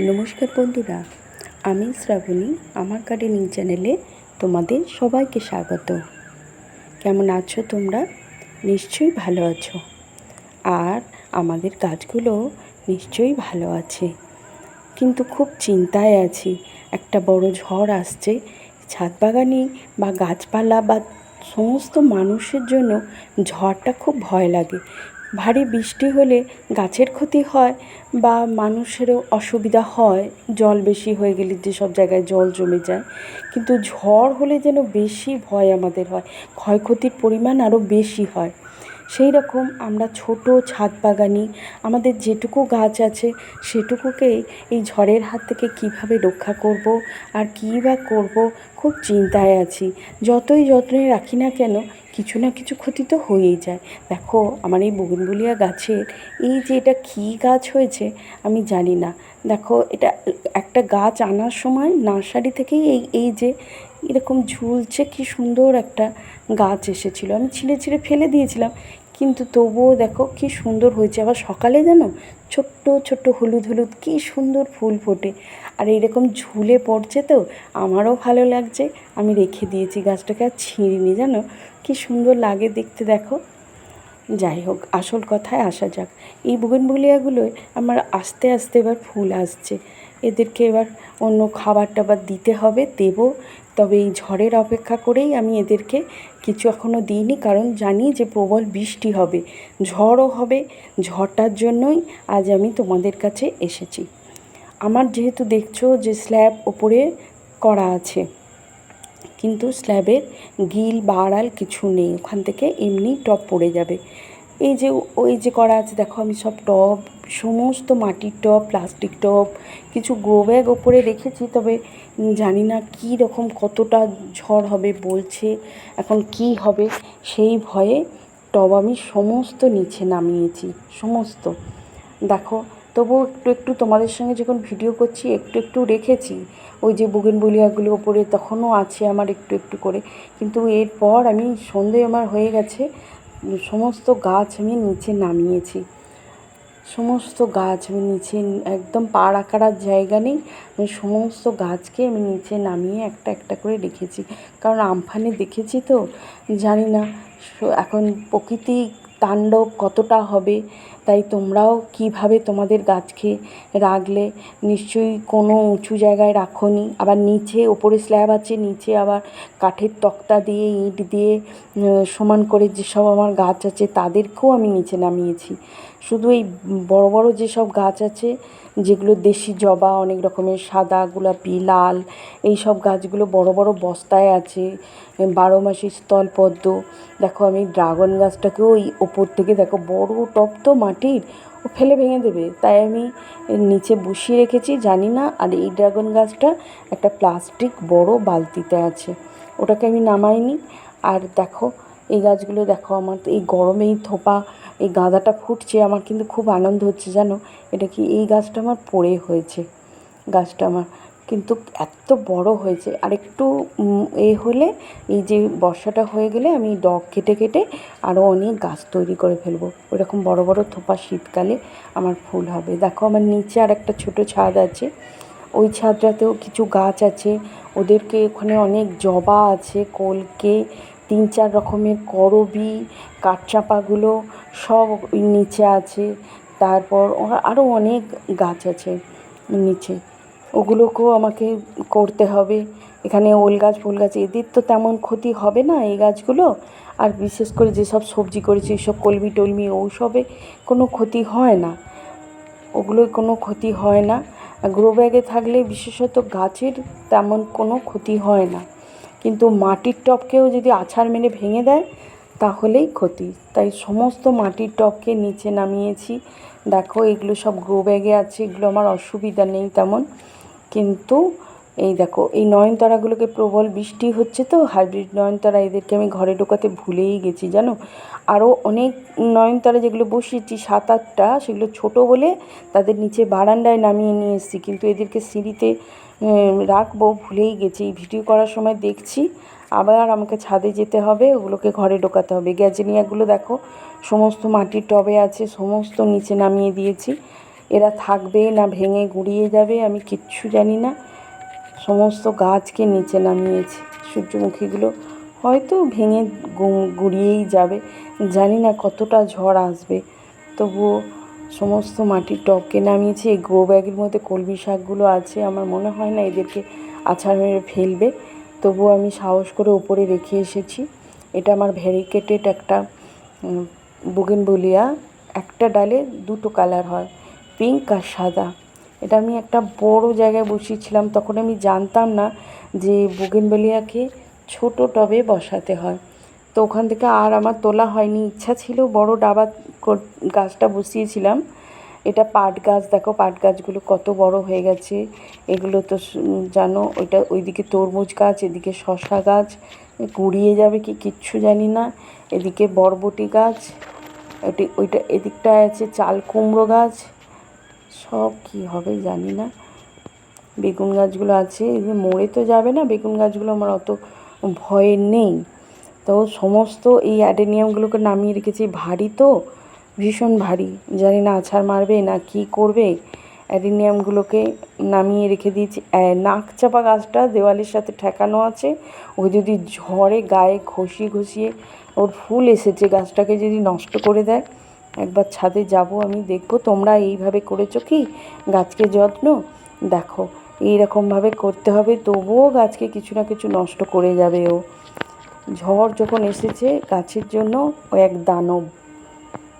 নমস্কার বন্ধুরা, আমি শ্রাবণী আমার গার্ডেনিং চ্যানেলে তোমাদের সবাইকে স্বাগত। কেমন আছো তোমরা? নিশ্চয়ই ভালো আছো। আর আমাদের গাছগুলো নিশ্চয়ই ভালো আছে। কিন্তু খুব চিন্তায় আছি, একটা বড় ঝড় আসছে। ছাদ বাগানি বা গাছপালা বা সমস্ত মানুষের জন্য ঝড়টা খুব ভয় লাগে। ভারী বৃষ্টি হলে গাছের ক্ষতি হয় বা মানুষেরও অসুবিধা হয়। জল বেশি হয়ে গেলে যেসব জায়গায় জল জমে যায়। কিন্তু ঝড় হলে যেন বেশি ভয় আমাদের হয়, ক্ষয়ক্ষতির পরিমাণ আরও বেশি হয়। সেই রকম আমরা ছোট ছাদ বাগানি আমাদের যেটুকু গাছ আছে সেটুকুকেই এই ঝড়ের হাত থেকে কীভাবে রক্ষা করব আর কী বা করব খুব চিন্তায় আছি। যতই যত্নে রাখি না কেন কিছু না কিছু ক্ষতি তো হয়েই যায়। দেখো, আমার এই বগুনবুলিয়া গাছের এই যে এটা কী গাছ হয়েছে, আমি জানি না। দেখো, এটা একটা গাছ আনার সময় নার্সারি থেকেই এই এই যে এরকম ঝুলছে, কি সুন্দর একটা গাছ এসেছিল। আমি ছিঁড়ে ছিঁড়ে ফেলে দিয়েছিলাম। কিন্তু তবুও দেখো কি সুন্দর হয়েছে। আবার সকালে যেন ছোট্ট ছোট্ট হলুদ হলুদ, কি সুন্দর ফুল ফোটে। আর এরকম ঝুলে পড়ছে তো, আমারও ভালো লাগছে। আমি রেখে দিয়েছি গাছটাকে আর ছিঁড়িনি, জানো? কি সুন্দর লাগে দেখতে, দেখো। যাই হোক, আসল কথায় আসা যাক। এই বুগেনভুলিয়াগুলোয় আমার আস্তে আস্তে এবার ফুল আসছে। এদেরকে এবার অন্য খাবার টাবার দিতে হবে, দেবো। তবে এই ঝড়ের অপেক্ষা করেই আমি এদেরকে কিছু এখনও দিইনি, কারণ জানি যে প্রবল বৃষ্টি হবে, ঝড়ও হবে, ঝড়টার জন্যই আজ আমি তোমাদের কাছে এসেছি। আমার যেহেতু দেখছ যে স্ল্যাব ওপরে করা আছে কিন্তু স্ল্যাবের গিল বা আড়াল কিছু নেই। ওখান থেকে এমনি টপ পড়ে যাবে। এই যে ওই যে করা আছে, দেখো আমি সব টব, সমস্ত মাটির টব, প্লাস্টিক টব, কিছু গ্রো ব্যাগ ওপরে রেখেছি, তবে জানি না কী রকম কতটা ঝড় হবে বলছে, এখন কি হবে, সেই ভয়ে টব আমি সমস্ত নিচে নামিয়েছি, সমস্ত। দেখো তবুও একটু একটু তোমাদের সঙ্গে যখন ভিডিও করছি, একটু একটু রেখেছি। ওই যে বুগেনবুলিয়াগুলো ওপরে তখনও আছে আমার একটু একটু করে। কিন্তু এরপর আমি সন্ধে আমার হয়ে গেছে, সমস্ত গাছ আমি নিচে নামিয়েছি। সমস্ত গাছ আমি নিচে, একদম পা রাখার জায়গা নেই। আমি সমস্ত গাছকে আমি নিচে নামিয়ে একটা একটা করে রেখেছি। কারণ আমফানে দেখেছি তো? জানি না। এখন প্রকৃতি তাণ্ডব কতটা হবে? তাই তোমরাও কীভাবে তোমাদের গাছকে রাখলে নিশ্চয়ই কোনো উঁচু জায়গায় রাখোনি। আবার নিচে, ওপরে স্ল্যাব আছে, নিচে আবার কাঠের তক্তা দিয়ে, ইট দিয়ে সমান করে যেসব আমার গাছ আছে তাদেরকেও আমি নিচে নামিয়েছি। শুধু এই বড় বড় যেসব গাছ আছে, যেগুলো দেশি জবা, অনেক রকমের সাদা, গোলাপি, লাল এই সব গাছগুলো বড় বড় বস্তায় আছে বারো মাসি স্থলপদ্ম। দেখো আমি ড্রাগন গাছটাকেও ওই ওপর থেকে দেখো, বড় টপ তো মাটির, ও ফেলে ভেঙে দেবে। তাই আমি নিচে বসিয়ে রেখেছি, জানি না, আর এই ড্রাগন গাছটা একটা প্লাস্টিক বড় বালতিতে আছে। ওটাকে আমি নামাইনি আর দেখো, এই গাছগুলো দেখো আমার, এই গরমেই থোপা, এই গাঁদাটা ফুটছে, আমার কিন্তু খুব আনন্দ হচ্ছে, জানো? এটা কি এই গাছটা আমার পড়ে হয়েছে? গাছটা আমার কিন্তু এত বড় হয়েছে। আর একটু এ হলে এই যে বর্ষাটা হয়ে গেলে আমি ডগ কেটে কেটে আরও অনেক গাছ তৈরি করে ফেলব। ওরকম বড় বড় থোপা শীতকালে আমার ফুল হবে। দেখো আমার নিচে আর একটা ছোটো ছাদ আছে। ওই ছাদটাতেও কিছু গাছ আছে। ওদেরকে ওখানে অনেক জবা আছে, কলকে, তিন চার রকমের করবি, কাঠচাপাগুলো সব নিচে আছে। তারপর আরও অনেক গাছ আছে নিচে। ওগুলোকেও আমাকে করতে হবে। এখানে ওল গাছ, ফুল গাছ, এদের তো তেমন ক্ষতি হবে না এই গাছগুলো। আর বিশেষ করে যেসব সবজি করেছি সব কলমি টলমি ওসবে কোনো ক্ষতি হয় না। ওগুলোয় কোনো ক্ষতি হয় না। গ্রো ব্যাগে থাকলে বিশেষত গাছের তেমন কোনো ক্ষতি হয় না। কিন্তু মাটির টবকেও যদি আছাড় মেরে ভেঙে দেয়, তাহলেই ক্ষতি। তাই সমস্ত মাটির টবকে নিচে নামিয়েছি। দেখো এগুলো সব গ্রো ব্যাগে আছে, এগুলো আমার অসুবিধা নেই তেমন। কিন্তু এই দেখো, এই নয়নতারাগুলোকে প্রবল বৃষ্টি হচ্ছে তো, হাইব্রিড নয়নতারা এদেরকে আমি ঘরে ঢোকাতে ভুলেই গেছি, জানো? আরও অনেক নয়নতারা যেগুলো বসিয়েছি, সাত আটটা, সেগুলো ছোটো বলে তাদের নিচে বারান্দায় নামিয়ে নিয়ে এসেছি, কিন্তু এদেরকে সিঁড়িতে রাখব ভুলেই গেছি। এই ভিডিও করার সময় দেখছি, আবার আমাকে ছাদে যেতে হবে, ওগুলোকে ঘরে ঢোকাতে হবে। গ্যাজেনিয়াগুলো দেখো, সমস্ত মাটির টবে আছে, সমস্ত নিচে নামিয়ে দিয়েছি। এরা থাকবে না, ভেঙে গুড়িয়ে যাবে, আমি কিচ্ছু জানি না। সমস্ত গাছকে নিচে নামিয়েছি। সূর্যমুখীগুলো হয়তো ভেঙে গুড়িয়েই যাবে। জানি না কতটা ঝড় আসবে। তবুও সমস্ত মাটির টবকে নামিয়েছি। এই গ্রো ব্যাগের মধ্যে কলমি শাকগুলো আছে, আমার মনে হয় না এদেরকে আছাড় মেরে ফেলবে। তবুও আমি সাহস করে উপরে রেখে এসেছি। এটা আমার ভ্যারিকেটেড একটা বুগেনবুলিয়া একটা ডালে দুটো কালার হয়। পিঙ্ক আর সাদা। এটা আমি একটা বড় জায়গায় বসিয়েছিলাম, তখন আমি জানতাম না যে বুগেনবেলিয়াকে ছোট টবে বসাতে হয়। তো ওখান থেকে আর আমার তোলা হয়নি, ইচ্ছা ছিল বড় ডাবা গাছটা বসিয়েছিলাম। এটা পাট গাছ, দেখো পাট গাছগুলো কত বড় হয়ে গেছে। এগুলো তো জানো, ওইটা ওইদিকে তরমুজ গাছ, এদিকে শশা গাছ কুড়িয়ে যাবে কি কিচ্ছু জানি না। এদিকে বরবটি গাছ, ওটি ওইটা এদিকটায় আছে চাল কুমড়ো গাছ সব কি হবে জানি না। বেগুন গাছগুলো আছে মরে তো যাবে না, বেগুন গাছগুলো আমার অত ভয়ের নেই। তো সমস্ত এই অ্যাডেনিয়ামগুলোকে নামিয়ে রেখেছি, ভারী তো, ভীষণ ভারী। জানি না আছাড় মারবে না কি করবে। অ্যাডেনিয়ামগুলোকে নামিয়ে রেখে দিয়েছি। নাক চাপা গাছটা দেওয়ালের সাথে ঠেকানো আছে। ও যদি ঝড়ে গায়ে ঘষিয়ে ঘষিয়ে ওর ফুল এসেছে, গাছটাকে যদি নষ্ট করে দেয় একবার ছাদে যাব, আমি দেখব তোমরা এইভাবে করেছ কি? গাছকে যত্ন? দেখো, এইরকমভাবে করতে হবে, তবুও গাছকে কিছু না কিছু নষ্ট করে যাবে ও। ঝড় যখন এসেছে, গাছের জন্য ও এক দানব।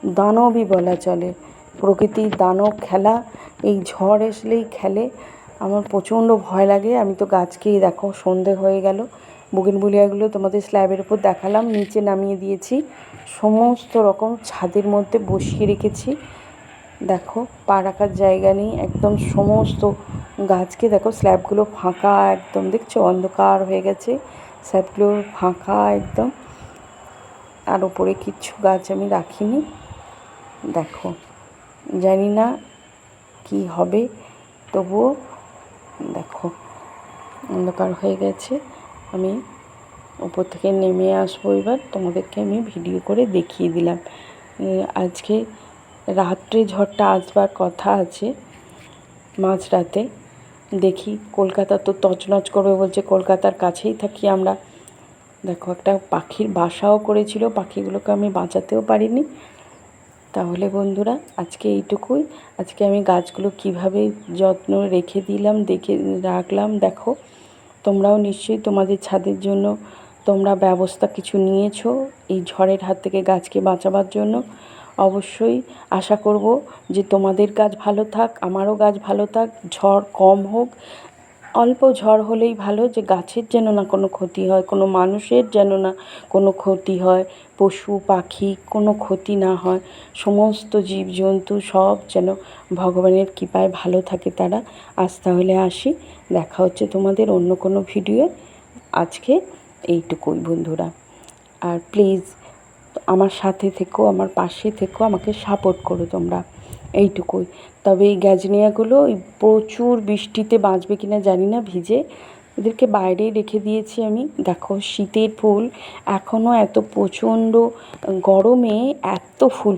দানবই বলা চলে। প্রকৃতির দানব খেলা, এই ঝড় আসলেই খেলে। আমার প্রচণ্ড ভয় লাগে, আমি তো গাছকেই দেখো, সন্ধে হয়ে গেল। বুগিনবুলিয়াগুলো তোমাদের স্ল্যাবের উপর দেখালাম, নিচে নামিয়ে দিয়েছি। সমস্ত রকম ছাদের মধ্যে বসিয়ে রেখেছি। দেখো, পা রাখার জায়গা নেই, একদম সমস্ত গাছকে দেখো, স্ল্যাবগুলো ফাঁকা একদম, দেখছ? অন্ধকার হয়ে গেছে, স্ল্যাবগুলো ফাঁকা একদম। আর ওপরে কিচ্ছু গাছ আমি রাখিনি। দেখো, জানি না কি হবে, তবুও দেখো, অন্ধকার হয়ে গেছে। আমি ওপর থেকে নেমে আসব এবার। তোমাদেরকে আমি ভিডিও করে দেখিয়ে দিলাম। আজকে রাত্রে ঝড়টা আসবার কথা আছে মাঝরাতে। দেখি কলকাতা তো তছনছ করবে বলছে, কলকাতার কাছেই থাকি আমরা। দেখো, একটা পাখির বাসাও করেছিল, পাখিগুলোকে আমি বাঁচাতেও পারিনি। তাহলে বন্ধুরা, আজকে এইটুকুই। আজকে আমি গাছগুলো কীভাবে যত্ন রেখে দিলাম, দেখে রাখলাম, দেখো। তোমরাও নিশ্চয়ই তোমাদের ছাদের জন্য তোমরা ব্যবস্থা কিছু নিয়েছো। এই ঝড়ের হাত থেকে গাছকে বাঁচাবার জন্য অবশ্যই আশা করব যে তোমাদের গাছ ভালো থাক, আমারও গাছ ভালো থাক, ঝড় কম হোক। অল্প ঝড় হলেই ভালো যে গাছের যেন না কোনো ক্ষতি হয়, কোনো মানুষের যেন না কোনো ক্ষতি হয়, পশু, পাখি কোনো ক্ষতি না হয়, সমস্ত জীবজন্তু সব যেন ভগবানের কৃপায় ভালো থাকে তারা। আজ তাহলে আসি, দেখা হচ্ছে তোমাদের অন্য কোনো ভিডিও। আজকে এইটুকুই বন্ধুরা। আর প্লিজ আমার সাথে থেকো, আমার পাশে থেকো, আমাকে সাপোর্ট করো তোমরা। এইটুকুই। তবে এই গ্যাজনিয়াগুলো ওই প্রচুর বৃষ্টিতে বাঁচবে কিনা জানি না, ভিজে। এদেরকে বাইরে রেখে দিয়েছি আমি। দেখো, শীতের ফুল। এখনও এত প্রচণ্ড গরমে এত ফুল